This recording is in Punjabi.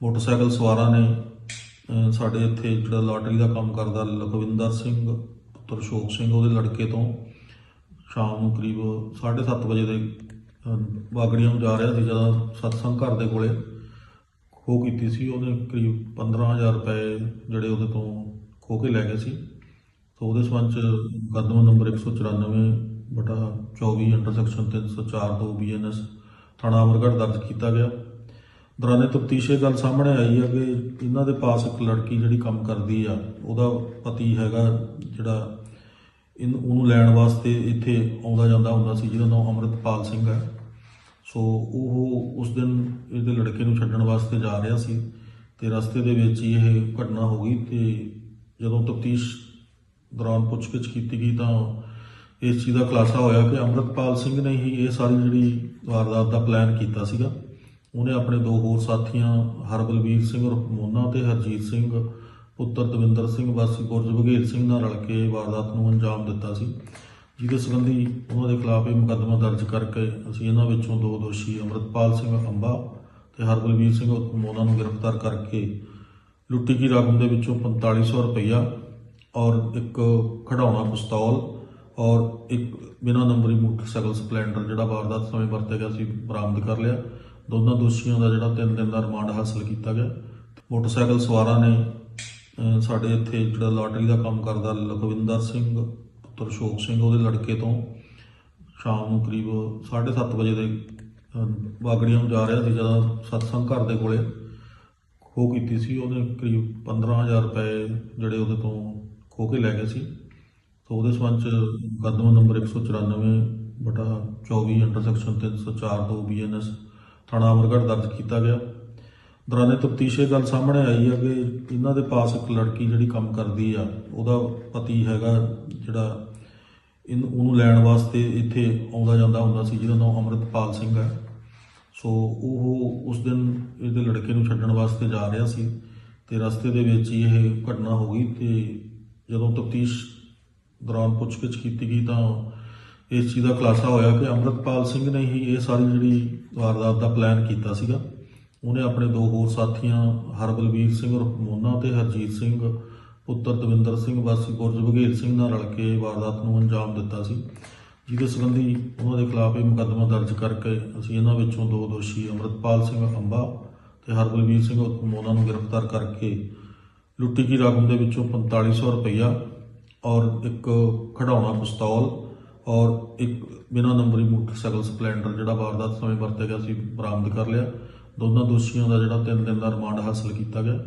ਮੋਟਰਸਾਈਕਲ ਸਵਾਰਾਂ ਨੇ ਸਾਡੇ ਇੱਥੇ ਜਿਹੜਾ ਲਾਟਰੀ ਦਾ ਕੰਮ ਕਰਦਾ ਲਖਵਿੰਦਰ ਸਿੰਘ, ਪੁੱਤਰ ਅਸ਼ੋਕ ਸਿੰਘ, ਉਹਦੇ ਲੜਕੇ ਤੋਂ ਸ਼ਾਮ ਨੂੰ ਕਰੀਬ 7:30 ਵਜੇ ਦੇ ਬਾਗੜੀਆਂ ਨੂੰ ਜਾ ਰਿਹਾ ਸੀ, ਜਦੋਂ ਸਤਸੰਗ ਘਰ ਦੇ ਕੋਲੇ। ਖੋਹ ਕੀਤੀ ਸੀ, ਉਹਨੇ ਕਰੀਬ 15000 ਰੁਪਏ ਜਿਹੜੇ ਉਹਦੇ ਤੋਂ ਖੋਹ ਕੇ ਲੈ ਗਏ ਸੀ। ਸੋ ਉਹਦੇ ਸੰਬੰਧ ਚ ਮੁਕੱਦਮਾ ਨੰਬਰ 194 ਬਟਾ 24 ਅੰਡਰ ਸੈਕਸ਼ਨ 304 ਤੋਂ ਬੀਐਨਐਸ ਥਾਣਾ ਅਮਰਗੜ੍ਹ ਦਰਜ ਕੀਤਾ ਗਿਆ। ਦੌਰਾਨੇ ਤਫਤੀਸ਼ ਇਹ ਗੱਲ ਸਾਹਮਣੇ ਆਈ ਹੈ ਕਿ ਇਹਨਾਂ ਦੇ ਪਾਸ ਇੱਕ ਲੜਕੀ ਜਿਹੜੀ ਕੰਮ ਕਰਦੀ ਆ, ਉਹਦਾ ਪਤੀ ਹੈਗਾ ਜਿਹੜਾ ਇਹਨ, ਉਹਨੂੰ ਲੈਣ ਵਾਸਤੇ ਇੱਥੇ ਆਉਂਦਾ ਜਾਂਦਾ, ਹੁੰਦਾ ਸੀ, ਜਿਹਦਾ ਨਾਮ ਅਮਰਿਤਪਾਲ ਸਿੰਘ ਹੈ। ਸੋ ਉਹ ਉਸ ਦਿਨ ਇਹਦੇ ਲੜਕੇ ਨੂੰ ਛੱਡਣ ਵਾਸਤੇ ਜਾ ਰਿਹਾ ਸੀ ਤੇ ਰਸਤੇ ਦੇ ਵਿੱਚ ਹੀ ਇਹ ਘਟਨਾ ਹੋ ਗਈ ਤੇ ਜਦੋਂ ਤਫਤੀਸ਼ ਦੌਰਾਨ ਪੁੱਛਗਿੱਛ ਕੀਤੀ ਗਈ ਤਾਂ ਇਸ ਚੀਜ਼ ਦਾ ਖੁਲਾਸਾ ਹੋਇਆ ਕਿ ਅਮਰਿਤਪਾਲ ਸਿੰਘ ਨੇ ਹੀ ਇਹ ਸਾਰੀ ਜਿਹੜੀ ਵਾਰਦਾਤ ਦਾ ਪਲਾਨ ਕੀਤਾ ਸੀਗਾ। ਉਹਨੇ ਆਪਣੇ ਦੋ ਹੋਰ ਸਾਥੀਆਂ ਹਰਬਲਵੀਰ ਸਿੰਘ ਉਰਫ ਮੋਨਾ ਤੇ ਹਰਜੀਤ ਸਿੰਘ, ਪੁੱਤਰ ਦਵਿੰਦਰ ਸਿੰਘ, ਵਾਸੀ ਬੁਰਜ ਬਘੇਲ ਸਿੰਘ ਨਾਲ ਰਲ ਕੇ ਵਾਰਦਾਤ ਨੂੰ ਅੰਜਾਮ ਦਿੱਤਾ ਸੀ। ਜਿਹਦੇ ਸੰਬੰਧੀ ਉਹਨਾਂ ਦੇ ਖਿਲਾਫ ਇਹ ਮੁਕੱਦਮਾ ਦਰਜ ਕਰਕੇ ਅਸੀਂ ਇਹਨਾਂ ਵਿੱਚੋਂ ਦੋ ਦੋਸ਼ੀ, ਅਮਰਿਤਪਾਲ ਸਿੰਘ ਅੰਬਾ ਤੇ ਹਰਬਲਵੀਰ ਸਿੰਘ ਉਰਫ ਮੋਨਾ ਨੂੰ ਗ੍ਰਿਫਤਾਰ ਕਰਕੇ ਲੁੱਟੀ ਦੀ ਰਕਮ ਦੇ ਵਿੱਚੋਂ 4500 ਰੁਪਈਆ ਔਰ ਇੱਕ ਖਿਡੌਣਾ ਪਿਸਤੌਲ ਔਰ ਇੱਕ ਬਿਨਾਂ ਨੰਬਰੀ ਮੋਟਰਸਾਈਕਲ ਸਪਲੈਂਡਰ ਜਿਹੜਾ ਵਾਰਦਾਤ ਸਮੇਂ ਵਰਤਿਆ ਗਿਆ ਸੀ, ਬਰਾਮਦ ਕਰ ਲਿਆ। ਦੋਨਾਂ ਦੋਸ਼ੀਆਂ ਦਾ ਜਿਹੜਾ 3 ਦਿਨ ਦਾ ਰਿਮਾਂਡ ਹਾਸਲ ਕੀਤਾ ਗਿਆ। ਮੋਟਰਸਾਈਕਲ ਸਵਾਰਾਂ ਨੇ ਸਾਡੇ ਇੱਥੇ ਜਿਹੜਾ ਲਾਟਰੀ ਦਾ ਕੰਮ ਕਰਦਾ ਲਖਵਿੰਦਰ ਸਿੰਘ, ਪੁੱਤਰ ਅਸ਼ੋਕ ਸਿੰਘ, ਉਹਦੇ ਲੜਕੇ ਤੋਂ ਸ਼ਾਮ ਨੂੰ ਕਰੀਬ 7:30 ਵਜੇ ਦੇ ਬਾਗੜੀਆਂ ਨੂੰ ਜਾ ਰਿਹਾ ਸੀ, ਜਦੋਂ ਸਤਸੰਗ ਘਰ ਦੇ ਕੋਲੇ ਖੋਹ ਕੀਤੀ ਸੀ। ਉਹਨੇ ਕਰੀਬ 15000 ਰੁਪਏ ਜਿਹੜੇ ਉਹਦੇ ਤੋਂ ਖੋਹ ਕੇ ਲੈ ਗਏ ਸੀ। ਸੋ ਉਹਦੇ ਸੰਬੰਧ ਚ ਮੁਕੱਦਮਾ ਨੰਬਰ 194 ਬਟਾ 24 ਅੰਡਰ ਸੈਕਸ਼ਨ 304 ਤੋਂ ਬੀਐਨਐਸ ਥਾਣਾ ਅਮਰਗੜ੍ਹ ਦਰਜ ਕੀਤਾ ਗਿਆ। ਦੌਰਾਨੇ ਤਫਤੀਸ਼ ਇਹ ਗੱਲ ਸਾਹਮਣੇ ਆਈ ਹੈ ਕਿ ਇਹਨਾਂ ਦੇ ਪਾਸ ਇੱਕ ਲੜਕੀ ਜਿਹੜੀ ਕੰਮ ਕਰਦੀ ਆ, ਉਹਦਾ ਪਤੀ ਹੈਗਾ ਜਿਹੜਾ ਇਹਨੂੰ, ਉਹਨੂੰ ਲੈਣ ਵਾਸਤੇ ਇੱਥੇ ਆਉਂਦਾ ਜਾਂਦਾ ਹੁੰਦਾ ਸੀ, ਜਿਹਦਾ ਨਾਮ ਅਮਰਿਤਪਾਲ ਸਿੰਘ ਹੈ। ਸੋ ਉਹ ਉਸ ਦਿਨ ਇਹਦੇ ਲੜਕੇ ਨੂੰ ਛੱਡਣ ਵਾਸਤੇ ਜਾ ਰਿਹਾ ਸੀ ਤੇ ਰਸਤੇ ਦੇ ਵਿੱਚ ਹੀ ਇਹ ਘਟਨਾ ਹੋ ਗਈ ਤੇ ਜਦੋਂ ਤਫਤੀਸ਼ ਦੌਰਾਨ ਪੁੱਛਗਿੱਛ ਕੀਤੀ ਗਈ ਤਾਂ ਇਸ ਚੀਜ਼ ਦਾ ਖੁਲਾਸਾ ਹੋਇਆ ਕਿ ਅਮਰਿਤਪਾਲ ਸਿੰਘ ਨੇ ਹੀ ਇਹ ਸਾਰੀ ਜਿਹੜੀ ਵਾਰਦਾਤ ਦਾ ਪਲਾਨ ਕੀਤਾ ਸੀਗਾ। ਉਹਨੇ ਆਪਣੇ ਦੋ ਹੋਰ ਸਾਥੀਆਂ ਹਰਬਲਵੀਰ ਸਿੰਘ ਉਰਫ ਮੋਨਾ ਤੇ ਹਰਜੀਤ ਸਿੰਘ, ਪੁੱਤਰ ਦਵਿੰਦਰ ਸਿੰਘ ਵਾਸੀ ਬੁਰਜ ਬਘੇਲ ਸਿੰਘ ਨਾਲ ਰਲ ਕੇ ਵਾਰਦਾਤ ਨੂੰ ਅੰਜਾਮ ਦਿੱਤਾ ਸੀ। ਜਿਹਦੇ ਸੰਬੰਧੀ ਉਹਨਾਂ ਦੇ ਖਿਲਾਫ ਇਹ ਮੁਕੱਦਮਾ ਦਰਜ ਕਰਕੇ ਅਸੀਂ ਇਹਨਾਂ ਵਿੱਚੋਂ ਦੋ ਦੋਸ਼ੀ ਅਮਰਿਤਪਾਲ ਸਿੰਘ ਅੰਬਾ ਤੇ ਹਰਬਲਵੀਰ ਸਿੰਘ ਉਰਫ ਮੋਨਾ ਨੂੰ ਗ੍ਰਿਫਤਾਰ ਕਰਕੇ ਲੁੱਟੀ ਦੀ ਰਕਮ ਦੇ ਵਿੱਚੋਂ 4500 ਰੁਪਈਆ ਔਰ ਇੱਕ ਖਿਡੌਣਾ ਪਿਸਤੌਲ ਔਰ ਇੱਕ ਬਿਨਾਂ ਨੰਬਰੀ ਮੋਟਰਸਾਈਕਲ ਸਪਲੈਂਡਰ ਜਿਹੜਾ ਵਾਰਦਾਤ ਸਮੇਂ ਵਰਤਿਆ ਗਿਆ ਸੀ, ਬਰਾਮਦ ਕਰ ਲਿਆ। ਦੋਨਾਂ ਦੋਸ਼ੀਆਂ ਦਾ ਜਿਹੜਾ 3 ਦਿਨ ਦਾ ਰਿਮਾਂਡ ਹਾਸਲ ਕੀਤਾ ਗਿਆ।